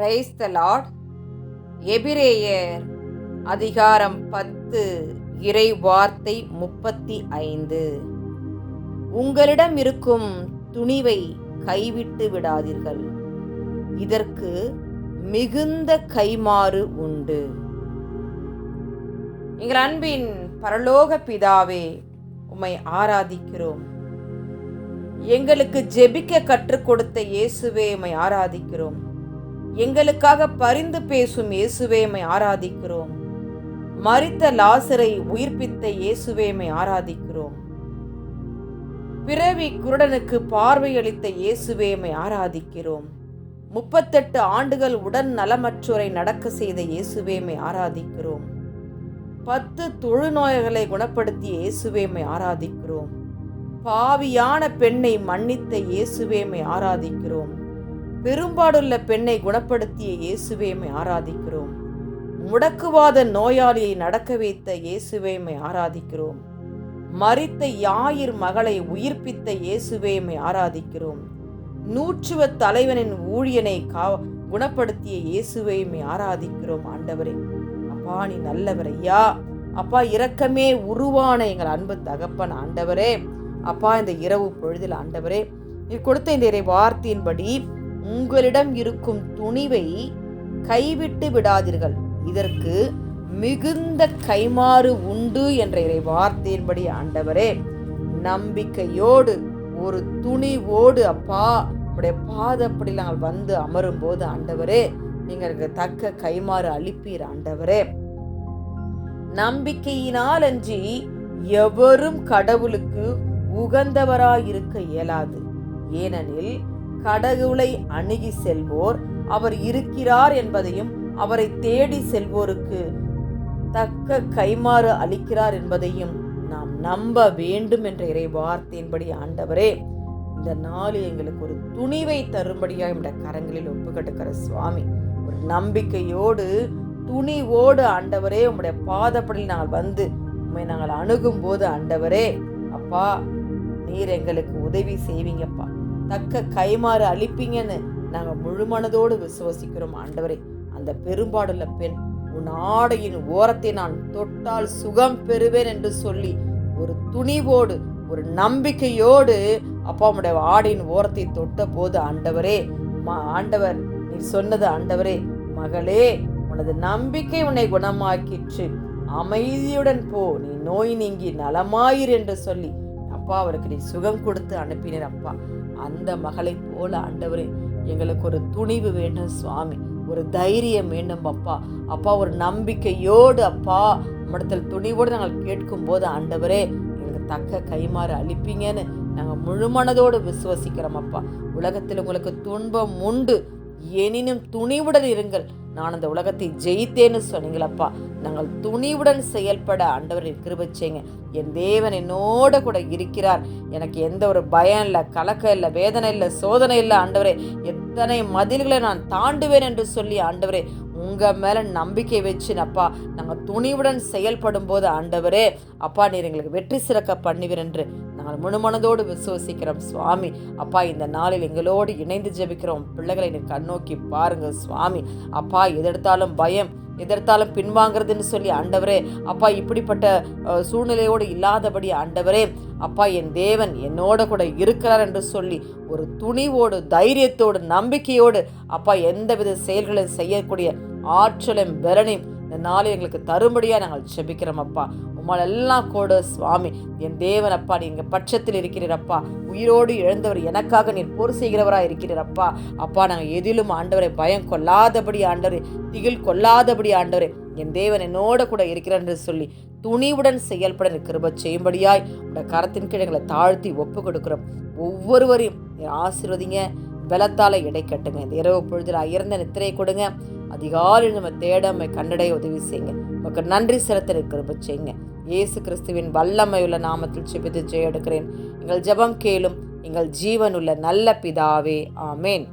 Praise the Lord எபிரேயர் அதிகாரம் பத்து இறை வார்த்தை முப்பத்தி ஐந்து. உங்களிடம் இருக்கும் துணிவை கைவிட்டு விடாதீர்கள். இதற்கு மிகுந்த கைமாறு உண்டு. எங்கள் அன்பின் பரலோக பிதாவே உம்மை ஆராதிக்கிறோம். எங்களுக்கு ஜெபிக்க கற்றுக் கொடுத்த இயேசுவே உம்மை ஆராதிக்கிறோம். எங்களுக்காக பரிந்து பேசும் இயேசுவேமை ஆராதிக்கிறோம். மறித்த லாசரை உயிர்ப்பித்த இயேசுவேமை ஆராதிக்கிறோம். பிறவி குருடனுக்கு பார்வையளித்த இயேசுவேமை ஆராதிக்கிறோம். முப்பத்தெட்டு ஆண்டுகள் உடன் நலமற்றோரை நடக்க செய்த இயேசுவேமை ஆராதிக்கிறோம். பத்து தொழுநோய்களை குணப்படுத்திய இயேசுவேமை ஆராதிக்கிறோம். பாவியான பெண்ணை மன்னித்த இயேசுவேமை ஆராதிக்கிறோம். பெரும்பாடுள்ள பெண்ணை குணப்படுத்திய இயேசுவேமை ஆராதிக்கிறோம். முடக்குவாத நோயாளியை நடக்க வைத்த இயேசுவேமை ஆராதிக்கிறோம். மறித்த யாயிர் மகளை உயிர்ப்பித்த இயேசுவேமை ஆராதிக்கிறோம். நூற்றுவ தலைவனின் ஊழியனை கா குணப்படுத்திய இயேசுவையுமே ஆராதிக்கிறோம். ஆண்டவரே அப்பா நீ நல்லவர் ஐயா. அப்பா இரக்கமே உருவான எங்கள் அன்பு தகப்பன் ஆண்டவரே. அப்பா இந்த இரவு பொழுதில் ஆண்டவரே நீ கொடுத்த இந்த இறை வார்த்தையின்படி உங்களிடம் இருக்கும் துணிவை கைவிட்டு விடாதீர்கள். இதற்கு மிகுந்த கைமாறு உண்டு என்ற இறை வார்த்தையின்படி ஆண்டவரே நம்பிக்கையோடு ஒரு துணிவோடு அப்பா உடைய பாதப்படி நாங்கள் வந்து அமரும் போது ஆண்டவரே நீங்கள் தக்க கைமாறு அளிப்பீர் ஆண்டவரே. நம்பிக்கையினால் அன்றி எவரும் கடவுளுக்கு உகந்தவராயிருக்க இயலாது. ஏனெனில் கடவுளை அணுகி செல்வோர் அவர் இருக்கிறார் என்பதையும் அவரை தேடி செல்வோருக்கு தக்க கைமாறு அளிக்கிறார் என்பதையும் நாம் நம்ப வேண்டும் என்ற இறை வார்த்தையின்படி ஆண்டவரே இந்த நாள் எங்களுக்கு ஒரு துணிவை தரும்படியாக இந்த கரங்களில் ஒப்புக்கட்டுக்கிற சுவாமி ஒரு நம்பிக்கையோடு துணிவோடு ஆண்டவரே உம்முடைய பாதப்படியில் நாங்கள் வந்து உண்மை நாங்கள் அணுகும் போது ஆண்டவரே அப்பா நீர் எங்களுக்கு உதவி செய்வீங்கப்பா. தக்க கைமாறு அளிப்பீங்கன்னு நாங்கள் முழுமனதோடு விசுவசிக்கிறோம் ஆண்டவரே. அந்த பெரும்பாடுள்ள பெண் உன் ஆடையின் ஓரத்தை நான் தொட்டால் சுகம் பெறுவேன் என்று சொல்லி ஒரு துணிவோடு ஒரு நம்பிக்கையோடு அப்பா உம்முடைய ஆடையின் ஓரத்தை தொட்ட போது ஆண்டவரே ஆண்டவர் நீ சொன்னது ஆண்டவரே மகளே உனது நம்பிக்கை உன்னை குணமாக்கிற்று. அமைதியுடன் போ நீ நோய் நீங்கி நலமாயிர் என்று சொல்லி அப்பா அவருக்கு நீ சுகம் கொடுத்து அனுப்பினர் அப்பா. அந்த மகளை போல ஆண்டவரே எங்களுக்கு ஒரு துணிவு வேண்டும் சுவாமி ஒரு தைரியம் வேண்டும் அப்பா. அப்பா ஒரு நம்பிக்கையோடு அப்பா நம்மிடத்தில் துணிவோடு நாங்கள் கேட்கும் போது ஆண்டவரே எங்களுக்கு தக்க கைமாறு அளிப்பீங்கன்னு நாங்கள் முழுமனதோடு விசுவசிக்கிறோம் அப்பா. உலகத்தில் உங்களுக்கு துன்பம் உண்டு. எனினும் துணிவுடன் இருங்கள். நான் அந்த உலகத்தை ஜெயித்தேன்னு சொன்னீங்களப்பா. நாங்கள் துணிவுடன் செயல்பட ஆண்டவரின் கிருபச்சேங்க என் தேவன் என்னோட கூட இருக்கிறார். எனக்கு எந்த ஒரு பயம் இல்லை கலக்கம் இல்லை வேதனை இல்லை சோதனை இல்லை ஆண்டவரே. எத்தனை மதில்களை நான் தாண்டுவேன் என்று சொல்லி ஆண்டவரே உங்கள் மேலே நம்பிக்கை வச்சுனப்பா நாங்கள் துணிவுடன் செயல்படும் போது ஆண்டவரே அப்பா நீர் எங்களுக்கு வெற்றி சிறக்க பண்ணுவீர் என்று நாங்கள் முழுமனதோடு விசுவசிக்கிறோம். சுவாமி அப்பா இந்த நாளில் எங்களோடு இணைந்து ஜெபிக்கிறோம். பிள்ளைகளை நீ கண்ணோக்கி பாருங்க சுவாமி. அப்பா எதெடுத்தாலும் பயம் எதெடுத்தாலும் பின்வாங்கிறதுன்னு சொல்லி ஆண்டவரே அப்பா இப்படிப்பட்ட சூழ்நிலையோடு இல்லாதபடி ஆண்டவரே அப்பா என் தேவன் என்னோட கூட இருக்கிறார் என்று சொல்லி ஒரு துணிவோடு தைரியத்தோடு நம்பிக்கையோடு அப்பா எந்தவித செயல்களையும் செய்யக்கூடிய ஆற்றலும் வெறனையும் இந்த நாளை எங்களுக்கு தரும்படியாக நாங்கள் செபிக்கிறோம் அப்பா உம்மால் எல்லாம் கூட சுவாமி. என் தேவன் அப்பா எங்கள் பட்சத்தில் இருக்கிறீரப்பா. உயிரோடு எழுந்தவர் எனக்காக நீர் போர் செய்கிறவராக இருக்கிறீரப்பா. அப்பா நாங்கள் எதிலும் ஆண்டவரை பயம் கொள்ளாதபடி ஆண்டவரே திகில் கொள்ளாதபடி ஆண்டவரே என் தேவன் என்னோட கூட இருக்கிறார் என்று சொல்லி துணிவுடன் செயல்பட கிருப செய்யும்படியாய் உடைய கரத்தின் கீழ் எங்களை தாழ்த்தி ஒப்பு கொடுக்குறோம் ஒவ்வொருவரையும் ஆசிர்வதிங்க. பலத்தால இடை கட்டுங்க. இந்த இரவு பொழுதில் அயர்ந்த நித்திரை கொடுங்க. அதிகாலையில் நம்ம தேட நம்மை கண்டடைய உதவி செய்யுங்க. உமக்கு நன்றி செலுத்த கிருப செய்யுங்க. இயேசு கிறிஸ்துவின் வல்லமையுள்ள நாமத்தில் சிபித்து ஜெய எடுக்கிறேன் எங்கள் ஜெபம் கேளும் எங்கள் ஜீவனுள்ள நல்ல பிதாவே. ஆமேன்.